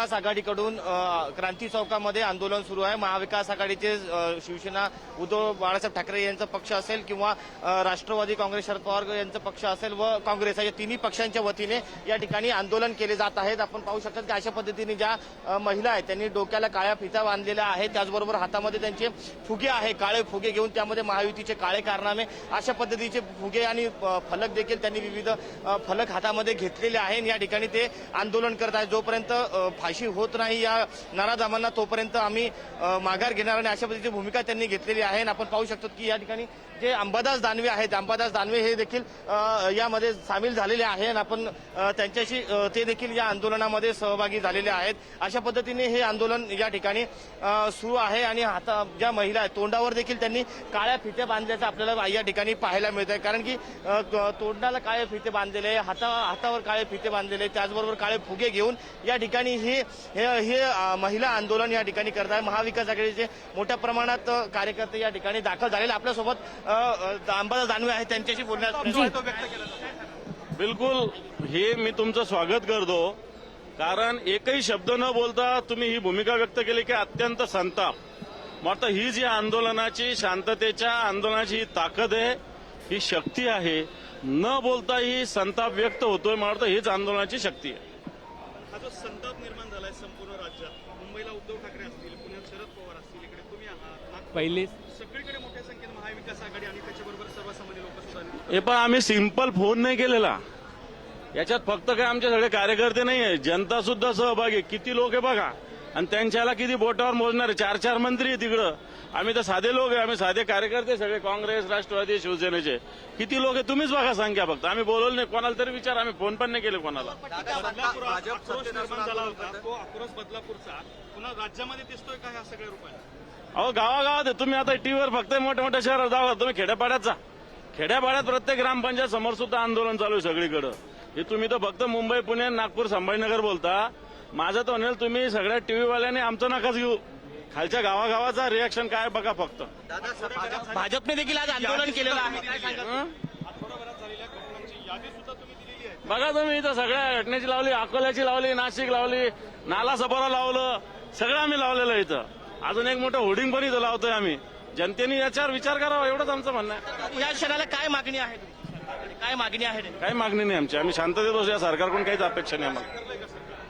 महाविकास आघाडीकडून क्रांती चौकामध्ये आंदोलन सुरू आहे. महाविकास आघाडीचे शिवसेना उद्धव बाळासाहेब ठाकरे यांचा पक्ष असेल किंवा राष्ट्रवादी काँग्रेस शरद पवार यांचा पक्ष असेल व काँग्रेस या तिन्ही पक्षांच्या वतीने या ठिकाणी आंदोलन केले जात आहेत. आपण पाहू शकतात की अशा पद्धतीने ज्या महिला आहेत त्यांनी डोक्याला काळ्या फिता बांधलेल्या आहेत. त्याचबरोबर हातामध्ये त्यांचे फुगे आहे काळे फुगे घेऊन त्यामध्ये महायुतीचे काळे कारनामे अशा पद्धतीचे फुगे आणि फलक देखील त्यांनी विविध फलक हातामध्ये घेतलेले आहे आणि या ठिकाणी ते आंदोलन करत आहेत. जोपर्यंत फाशी होत नाही. या नराधामांना तोपर्यंत आम्ही माघार घेणार आणि अशा पद्धतीची भूमिका त्यांनी घेतलेली आहे. आणि आपण पाहू शकतो की या ठिकाणी जे अंबादास दानवे आहेत अंबादास दानवे हे देखील यामध्ये सामील झालेले आहे. आणि आपण त्यांच्याशी ते देखील या आंदोलनामध्ये सहभागी झालेले आहेत. अशा पद्धतीने हे आंदोलन या ठिकाणी सुरू आहे. आणि हाता ज्या महिला आहेत तोंडावर देखील त्यांनी काळ्या फित्या बांधल्याचं आपल्याला या ठिकाणी पाहायला मिळत आहे कारण की तोंडाला काळे फिते बांधलेले आहे, हाता हातावर काळे फिते बांधलेले त्याचबरोबर काळे फुगे घेऊन या ठिकाणी ही हे हे, महिला आंदोलन या ठिकाणी करत आहे. महाविकास आघाडीचे मोठ्या प्रमाणात कार्यकर्ते या ठिकाणी दाखल झालेले. आपल्यासोबत अ, अ, अंबादास दानवे आहेत. त्यांच्याशी बोलण्यात बिलकुल हे मी तुमचं स्वागत करतो. कारण एकही शब्द न बोलता तुम्ही ही भूमिका व्यक्त केली की अत्यंत संताप. मग आता ही जी आंदोलनाची शांततेच्या आंदोलनाची ही ताकद आहे ही शक्ती आहे. न बोलता ही संताप व्यक्त होतोय. मला हीच आंदोलनाची शक्ती आहे. हा जो संताप निर्माण झालाय संपूर्ण राज्यात मुंबईला उद्धव ठाकरे असतील पुण्यात शरद पवार असतील इकडे तुम्ही आहात पहिले सगळीकडे मोठ्या संख्येने महाविकास आघाडी आणि त्याच्याबरोबर सर्वसामान्य लोक सुद्धा आहेत. हे पण आम्ही सिंपल फोन नाही केलेला याच्यात फक्त काय आमचे सगळे कार्यकर्ते नाही आहे जनता सुद्धा सहभागी. किती लोक आहे बघा आणि त्यांच्याला किती बोटावर मोजणार? आहे? चार चार मंत्री आहे तिकडं आम्ही तर साधे लोक आहे आम्ही साधे कार्यकर्ते सगळे काँग्रेस राष्ट्रवादी शिवसेनेचे. किती लोक आहे तुम्हीच बघा संख्या फक्त. आम्ही बोलवलं नाही कोणाला तरी विचार आम्ही फोन पण नाही केले कोणाला. बदलापुरात आक्रोश निर्माण झाला होता तो आक्रोश बदलापूरचा. पुन्हा राज्यामध्ये दिसतोय का ह्या सगळ्या अहो गावागावात आहे. तुम्ही आता टीव्हीवर फक्त मोठ्या मोठ्या शहरात जावा तुम्ही खेड्यापाड्यात जा. खेड्यापाड्यात प्रत्येक ग्रामपंचायत समोर सुद्धा आंदोलन चालू आहे सगळीकडं. हे तुम्ही तर फक्त मुंबई पुणे नागपूर संभाजीनगर बोलता. माझं तर म्हणेल तुम्ही सगळ्या टीव्हीवाल्याने आमचं नकाच घेऊ. खालच्या गावागावाचा रिॲक्शन काय बघा फक्त. भाजपने देखील आज आंदोलन केलेलं आहे. काय सांगाल? हं? आठवडाभरात झालेल्या घटनांची यादी सुद्धा तुम्ही दिलेली आहे. बघा तुम्ही इथं सगळ्या घटनेची लावली अकोल्याची लावली नाशिक लावली नाला सपोरा लावलं सगळं आम्ही लावलेलं आहे इथं. अजून एक मोठं होर्डिंग पण इथं लावतोय आम्ही. जनतेने याच्यावर विचार करावा एवढंच आमचं म्हणणं आहे. या क्षणाला काय मागणी आहे तुमची? काय मागणी आहे? काही मागणी नाही आमची. आम्ही शांततेत बसू या सरकारकडून काहीच अपेक्षा नाही आम्हाला.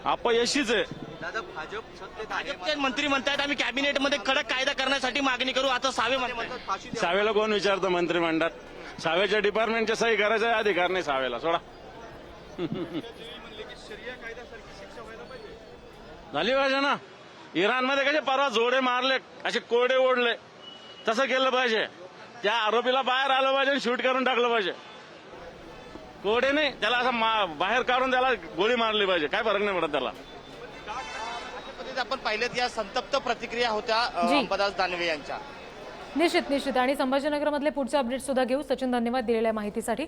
अपयशीच आहे. भाजपचे मंत्री म्हणतायत आम्ही कॅबिनेटमध्ये कडक कायदा करण्यासाठी मागणी करू आता सावे म्हणतात सावेला कोण विचारतं मंत्रिमंडळात सावेच्या डिपार्टमेंटच्या सही करायचा अधिकार नाही सावेला सोडा. म्हणले की शरिया कायद्यासारखी शिक्षा व्हायला पाहिजे झाली पाहिजे ना इराणमध्ये कसे परवा जोडे मारले असे कोरडे ओढले. तसं केलं पाहिजे. त्या आरोपीला बाहेर आलं पाहिजे आणि शूट करून टाकलं पाहिजे. कोरडे नाही त्याला असं मा- बाहेर काढून त्याला गोळी मारली पाहिजे. काय फरक नाही पडत त्याला. आपण पाहिलेत या संतप्त प्रतिक्रिया होत्या. अंबादास दानवे यांच्या. निश्चित निश्चित. आणि संभाजीनगरमधले पुढचे अपडेट सुद्धा घेऊ सचिन धन्यवाद दिलेल्या माहितीसाठी.